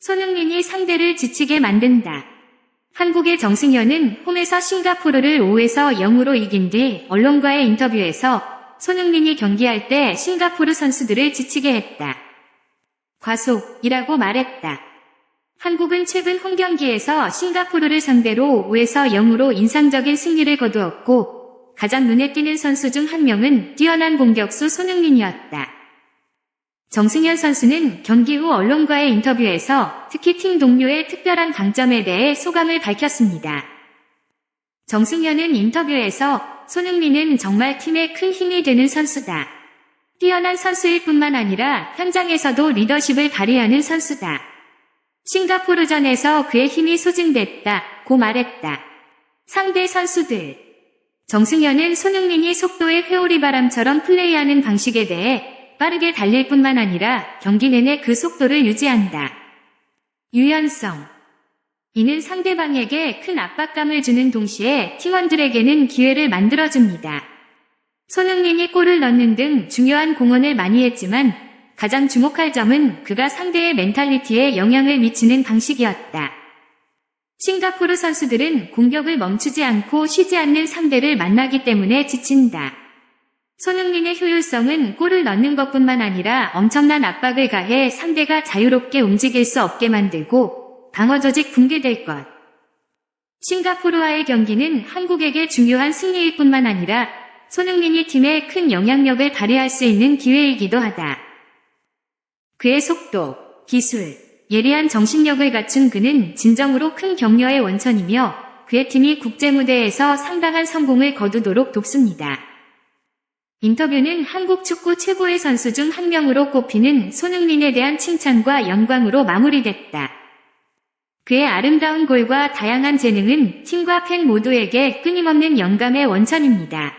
손흥민이 상대를 지치게 만든다. 한국의 정승현은 홈에서 싱가포르를 5에서 0으로 이긴 뒤 언론과의 인터뷰에서 손흥민이 경기할 때 싱가포르 선수들을 지치게 했다. 과속이라고 말했다. 한국은 최근 홈 경기에서 싱가포르를 상대로 5에서 0으로 인상적인 승리를 거두었고 가장 눈에 띄는 선수 중 한 명은 뛰어난 공격수 손흥민이었다. 정승현 선수는 경기 후 언론과의 인터뷰에서 특히 팀 동료의 특별한 강점에 대해 소감을 밝혔습니다. 정승현은 인터뷰에서 손흥민은 정말 팀에 큰 힘이 되는 선수다. 뛰어난 선수일 뿐만 아니라 현장에서도 리더십을 발휘하는 선수다. 싱가포르전에서 그의 힘이 소진됐다. 고 말했다. 상대 선수들. 정승현은 손흥민이 속도의 회오리 바람처럼 플레이하는 방식에 대해 빠르게 달릴 뿐만 아니라 경기 내내 그 속도를 유지한다. 유연성. 이는 상대방에게 큰 압박감을 주는 동시에 팀원들에게는 기회를 만들어줍니다. 손흥민이 골을 넣는 등 중요한 공헌을 많이 했지만 가장 주목할 점은 그가 상대의 멘탈리티에 영향을 미치는 방식이었다. 싱가포르 선수들은 공격을 멈추지 않고 쉬지 않는 상대를 만나기 때문에 지친다. 손흥민의 효율성은 골을 넣는 것뿐만 아니라 엄청난 압박을 가해 상대가 자유롭게 움직일 수 없게 만들고 방어 조직 붕괴될 것. 싱가포르와의 경기는 한국에게 중요한 승리일 뿐만 아니라 손흥민이 팀에 큰 영향력을 발휘할 수 있는 기회이기도 하다. 그의 속도, 기술, 예리한 정신력을 갖춘 그는 진정으로 큰 격려의 원천이며 그의 팀이 국제무대에서 상당한 성공을 거두도록 돕습니다. 인터뷰는 한국 축구 최고의 선수 중 한 명으로 꼽히는 손흥민에 대한 칭찬과 영광으로 마무리됐다. 그의 아름다운 골과 다양한 재능은 팀과 팬 모두에게 끊임없는 영감의 원천입니다.